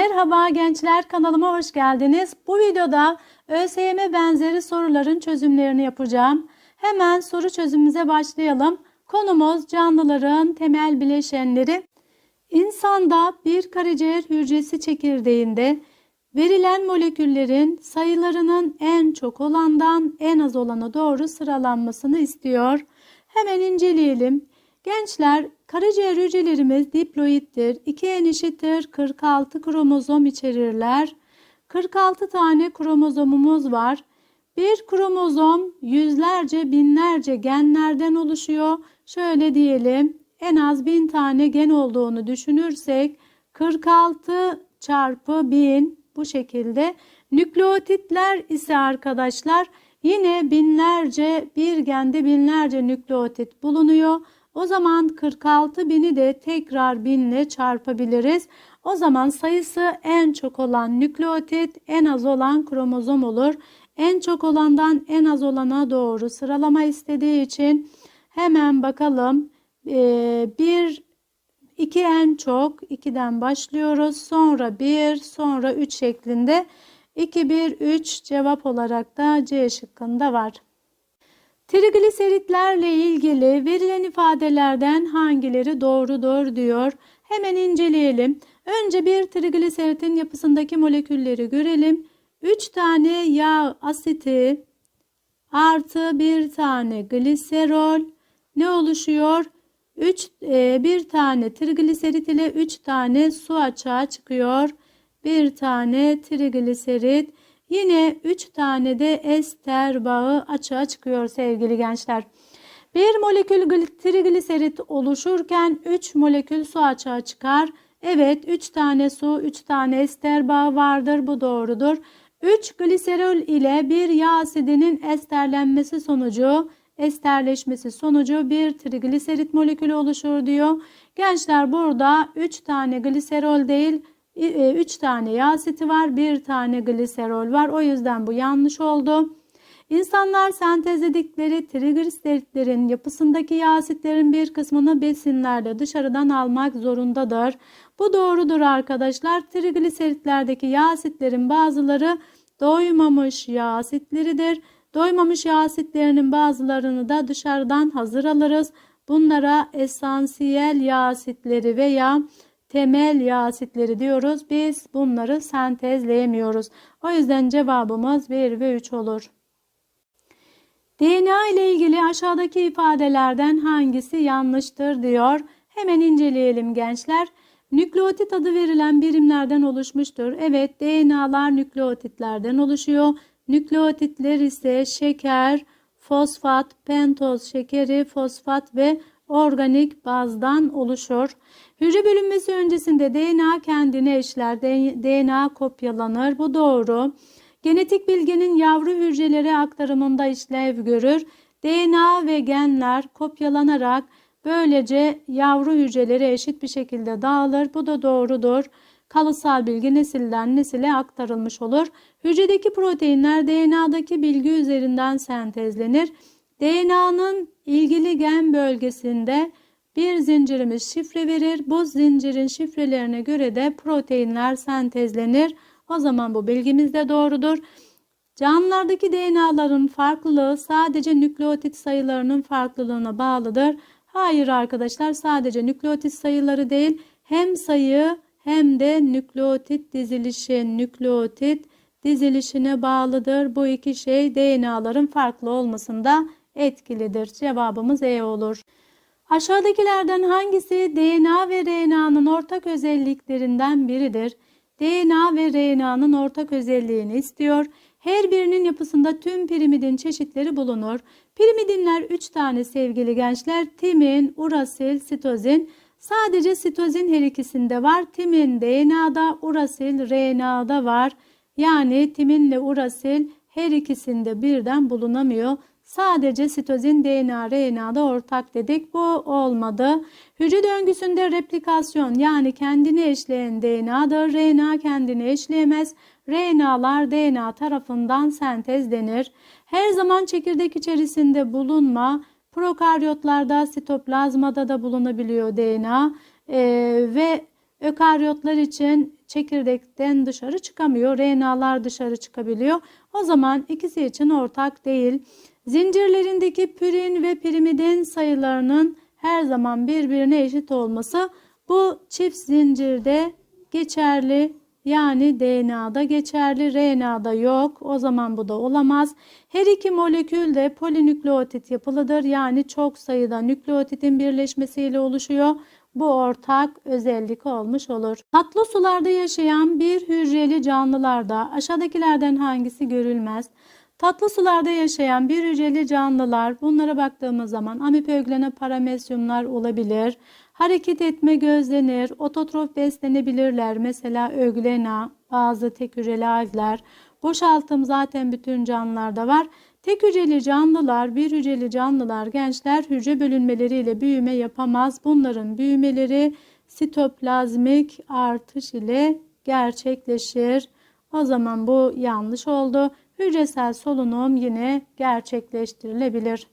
Merhaba gençler kanalıma hoş geldiniz. Bu videoda ÖSYM benzeri soruların çözümlerini yapacağım. Hemen soru çözümümüze başlayalım. Konumuz canlıların temel bileşenleri. İnsanda bir karaciğer hücresi çekirdeğinde verilen moleküllerin sayılarının en çok olandan en az olana doğru sıralanmasını istiyor. Hemen inceleyelim. Gençler karaciğer hücrelerimiz diploittir. 2N eşittir 46 kromozom içerirler. 46 tane kromozomumuz var. Bir kromozom yüzlerce binlerce genlerden oluşuyor. Şöyle diyelim en az bin tane gen olduğunu düşünürsek 46 çarpı 1000 bu şekilde. Nükleotitler ise arkadaşlar yine binlerce bir gende binlerce nükleotit bulunuyor. O zaman 46 bini de tekrar binle çarpabiliriz. O zaman sayısı en çok olan nükleotit en az olan kromozom olur. En çok olandan en az olana doğru sıralama istediği için hemen bakalım. Ee, bir 2 en çok 2'den başlıyoruz. Sonra 1 sonra 3 şeklinde 2 1 3 cevap olarak da C şıkkında var. Trigliseritlerle ilgili verilen ifadelerden hangileri doğrudur diyor. Hemen inceleyelim. Önce bir trigliseritin yapısındaki molekülleri görelim. 3 tane yağ asiti artı bir tane gliserol ne oluşuyor? 3 e, bir tane trigliserit ile 3 tane su açığa çıkıyor. Bir tane trigliserit Yine 3 tane de ester bağı açığa çıkıyor sevgili gençler. Bir molekül trigliserit oluşurken 3 molekül su açığa çıkar. Evet 3 tane su 3 tane ester bağı vardır bu doğrudur. 3 gliserol ile bir yağ asidinin esterlenmesi sonucu esterleşmesi sonucu bir trigliserit molekülü oluşur diyor. Gençler burada 3 tane gliserol değil 3 tane yağ asiti var, 1 tane gliserol var. O yüzden bu yanlış oldu. İnsanlar sentezledikleri trigliseritlerin yapısındaki yağ asitlerin bir kısmını besinlerle dışarıdan almak zorundadır. Bu doğrudur arkadaşlar. Trigliseritlerdeki yağ asitlerin bazıları doymamış yağ asitleridir. Doymamış yağ asitlerinin bazılarını da dışarıdan hazır alırız. Bunlara esansiyel yağ asitleri veya temel yağ asitleri diyoruz. Biz bunları sentezleyemiyoruz. O yüzden cevabımız 1 ve 3 olur. DNA ile ilgili aşağıdaki ifadelerden hangisi yanlıştır diyor. Hemen inceleyelim gençler. Nükleotit adı verilen birimlerden oluşmuştur. Evet DNA'lar nükleotitlerden oluşuyor. Nükleotitler ise şeker, fosfat, pentoz şekeri, fosfat ve organik bazdan oluşur. Hücre bölünmesi öncesinde DNA kendini eşler, DNA kopyalanır. Bu doğru. Genetik bilginin yavru hücrelere aktarımında işlev görür. DNA ve genler kopyalanarak böylece yavru hücrelere eşit bir şekilde dağılır. Bu da doğrudur. Kalıtsal bilgi nesilden nesile aktarılmış olur. Hücredeki proteinler DNA'daki bilgi üzerinden sentezlenir. DNA'nın ilgili gen bölgesinde bir zincirimiz şifre verir. Bu zincirin şifrelerine göre de proteinler sentezlenir. O zaman bu bilgimiz de doğrudur. Canlılardaki DNA'ların farklılığı sadece nükleotit sayılarının farklılığına bağlıdır. Hayır arkadaşlar sadece nükleotit sayıları değil hem sayı hem de nükleotit dizilişi, nükleotit dizilişine bağlıdır. Bu iki şey DNA'ların farklı olmasında etkilidir. Cevabımız E olur. Aşağıdakilerden hangisi DNA ve RNA'nın ortak özelliklerinden biridir? DNA ve RNA'nın ortak özelliğini istiyor. Her birinin yapısında tüm pirimidin çeşitleri bulunur. Pirimidinler 3 tane sevgili gençler. Timin, urasil, sitozin. Sadece sitozin her ikisinde var. Timin DNA'da, urasil RNA'da var. Yani timinle urasil her ikisinde birden bulunamıyor. Sadece sitozin DNA RNA'da ortak dedik. Bu olmadı. Hücre döngüsünde replikasyon yani kendini eşleyen DNA'dır. RNA kendini eşleyemez. RNA'lar DNA tarafından sentezlenir. Her zaman çekirdek içerisinde bulunma. Prokaryotlarda, sitoplazmada da bulunabiliyor DNA. Ee, ve Ökaryotlar için çekirdekten dışarı çıkamıyor. RNA'lar dışarı çıkabiliyor. O zaman ikisi için ortak değil. Zincirlerindeki pürin ve pirimidin sayılarının her zaman birbirine eşit olması bu çift zincirde geçerli. Yani DNA'da geçerli, RNA'da yok. O zaman bu da olamaz. Her iki molekül de polinükleotit yapılıdır. Yani çok sayıda nükleotitin birleşmesiyle oluşuyor. Bu ortak özellik olmuş olur. Tatlı sularda yaşayan bir hücreli canlılarda aşağıdakilerden hangisi görülmez? Tatlı sularda yaşayan bir hücreli canlılar bunlara baktığımız zaman amipöglene paramesyumlar olabilir. Hareket etme gözlenir, ototrof beslenebilirler. Mesela öglena, bazı tek hücreli algler. Boşaltım zaten bütün canlılarda var. Tek hücreli canlılar, bir hücreli canlılar, gençler hücre bölünmeleriyle büyüme yapamaz. Bunların büyümeleri sitoplazmik artış ile gerçekleşir. O zaman bu yanlış oldu. Hücresel solunum yine gerçekleştirilebilir.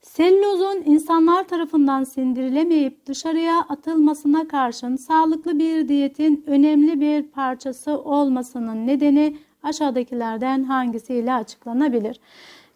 Sellozun insanlar tarafından sindirilemeyip dışarıya atılmasına karşın sağlıklı bir diyetin önemli bir parçası olmasının nedeni aşağıdakilerden hangisiyle açıklanabilir?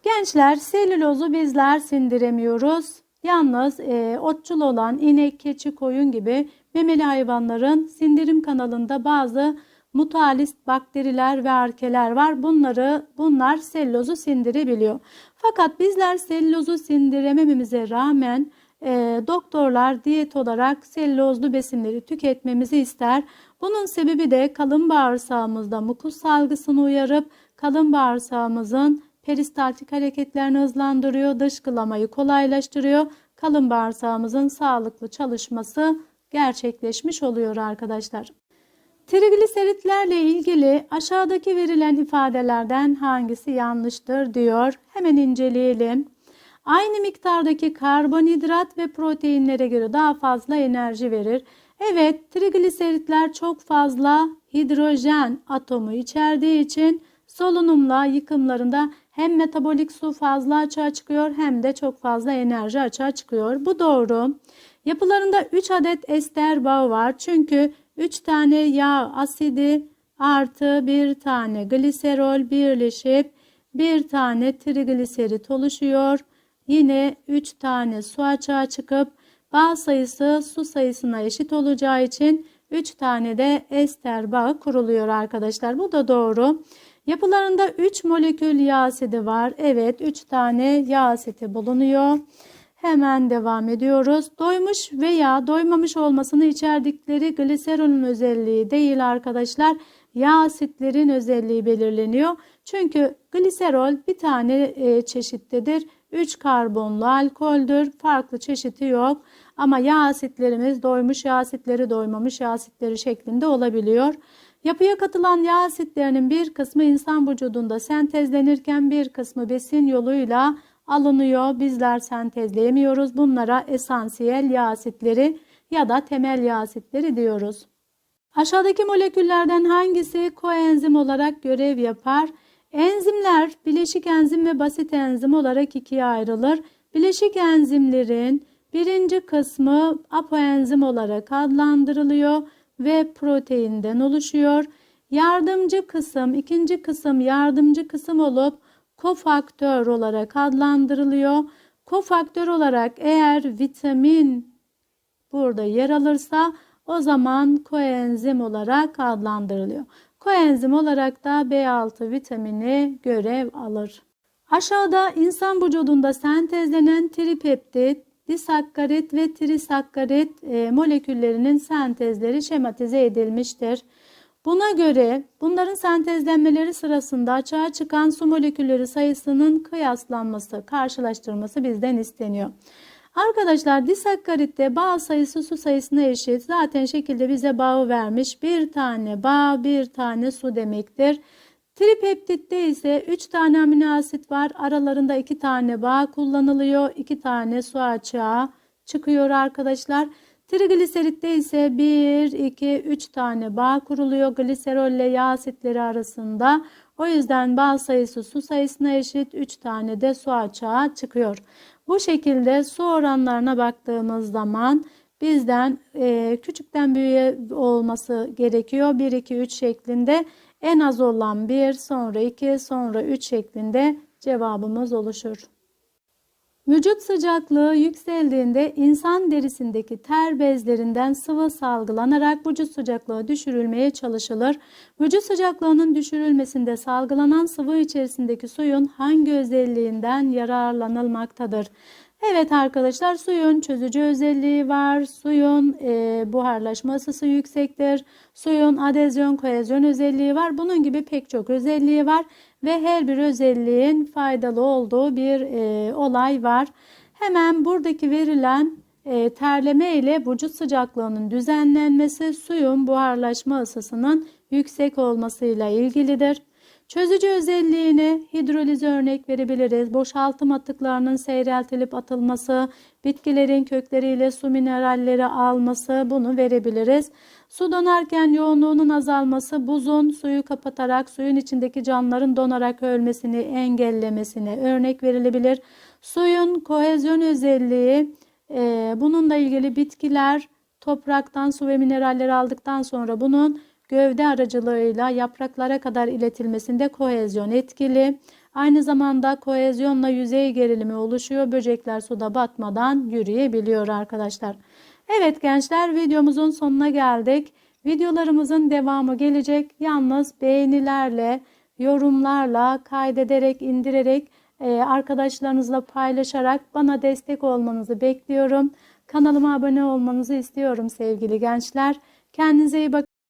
Gençler selülozu bizler sindiremiyoruz. Yalnız e, otçul olan inek, keçi, koyun gibi memeli hayvanların sindirim kanalında bazı mutalist bakteriler ve arkeler var. Bunları bunlar selülozu sindirebiliyor. Fakat bizler selülozu sindiremememize rağmen e, doktorlar diyet olarak selülozlu besinleri tüketmemizi ister. Bunun sebebi de kalın bağırsağımızda mukus salgısını uyarıp kalın bağırsağımızın peristaltik hareketlerini hızlandırıyor, dışkılamayı kolaylaştırıyor. Kalın bağırsağımızın sağlıklı çalışması gerçekleşmiş oluyor arkadaşlar. Trigliseritlerle ilgili aşağıdaki verilen ifadelerden hangisi yanlıştır diyor. Hemen inceleyelim. Aynı miktardaki karbonhidrat ve proteinlere göre daha fazla enerji verir. Evet, trigliseritler çok fazla hidrojen atomu içerdiği için solunumla yıkımlarında hem metabolik su fazla açığa çıkıyor hem de çok fazla enerji açığa çıkıyor. Bu doğru. Yapılarında 3 adet ester bağı var. Çünkü 3 tane yağ asidi artı bir tane gliserol birleşip bir tane trigliserit oluşuyor. Yine 3 tane su açığa çıkıp bağ sayısı su sayısına eşit olacağı için 3 tane de ester bağı kuruluyor arkadaşlar. Bu da doğru. Yapılarında 3 molekül yağ asidi var. Evet 3 tane yağ asidi bulunuyor. Hemen devam ediyoruz. Doymuş veya doymamış olmasını içerdikleri gliserolün özelliği değil arkadaşlar. Yağ asitlerin özelliği belirleniyor. Çünkü gliserol bir tane e, çeşittedir. 3 karbonlu alkoldür. Farklı çeşidi yok. Ama yağ asitlerimiz doymuş yağ asitleri doymamış yağ asitleri şeklinde olabiliyor. Yapıya katılan yağ asitlerinin bir kısmı insan vücudunda sentezlenirken bir kısmı besin yoluyla alınıyor. Bizler sentezleyemiyoruz. Bunlara esansiyel yağ asitleri ya da temel yağ asitleri diyoruz. Aşağıdaki moleküllerden hangisi koenzim olarak görev yapar? Enzimler bileşik enzim ve basit enzim olarak ikiye ayrılır. Bileşik enzimlerin birinci kısmı apoenzim olarak adlandırılıyor ve proteinden oluşuyor. Yardımcı kısım, ikinci kısım yardımcı kısım olup kofaktör olarak adlandırılıyor. Kofaktör olarak eğer vitamin burada yer alırsa o zaman koenzim olarak adlandırılıyor. Koenzim olarak da B6 vitamini görev alır. Aşağıda insan vücudunda sentezlenen tripeptit, disakkarit ve trisakkarit e, moleküllerinin sentezleri şematize edilmiştir. Buna göre bunların sentezlenmeleri sırasında açığa çıkan su molekülleri sayısının kıyaslanması, karşılaştırılması bizden isteniyor. Arkadaşlar disakkaritte bağ sayısı su sayısına eşit. Zaten şekilde bize bağı vermiş. Bir tane bağ, bir tane su demektir. Tripeptitte ise 3 tane amino asit var. Aralarında 2 tane bağ kullanılıyor. 2 tane su açığa çıkıyor arkadaşlar. Trigliseritte ise 1, 2, 3 tane bağ kuruluyor gliserol yağ asitleri arasında. O yüzden bağ sayısı su sayısına eşit 3 tane de su açığa çıkıyor. Bu şekilde su oranlarına baktığımız zaman bizden e, küçükten büyüğe olması gerekiyor. 1, 2, 3 şeklinde en az olan 1, sonra 2, sonra 3 şeklinde cevabımız oluşur. Vücut sıcaklığı yükseldiğinde insan derisindeki ter bezlerinden sıvı salgılanarak vücut sıcaklığı düşürülmeye çalışılır. Vücut sıcaklığının düşürülmesinde salgılanan sıvı içerisindeki suyun hangi özelliğinden yararlanılmaktadır? Evet arkadaşlar suyun çözücü özelliği var. Suyun e, buharlaşma ısısı yüksektir. Suyun adezyon kohezyon özelliği var. Bunun gibi pek çok özelliği var ve her bir özelliğin faydalı olduğu bir e, olay var. Hemen buradaki verilen e, terleme ile vücut sıcaklığının düzenlenmesi suyun buharlaşma ısısının yüksek olmasıyla ilgilidir. Çözücü özelliğini hidroliz örnek verebiliriz. Boşaltım atıklarının seyreltilip atılması, bitkilerin kökleriyle su mineralleri alması bunu verebiliriz. Su donarken yoğunluğunun azalması buzun suyu kapatarak suyun içindeki canlıların donarak ölmesini engellemesine örnek verilebilir. Suyun kohezyon özelliği e, bununla ilgili bitkiler topraktan su ve mineralleri aldıktan sonra bunun gövde aracılığıyla yapraklara kadar iletilmesinde kohezyon etkili. Aynı zamanda kohezyonla yüzey gerilimi oluşuyor. Böcekler suda batmadan yürüyebiliyor arkadaşlar. Evet gençler videomuzun sonuna geldik. Videolarımızın devamı gelecek. Yalnız beğenilerle, yorumlarla, kaydederek, indirerek, e, arkadaşlarınızla paylaşarak bana destek olmanızı bekliyorum. Kanalıma abone olmanızı istiyorum sevgili gençler. Kendinize iyi bakın.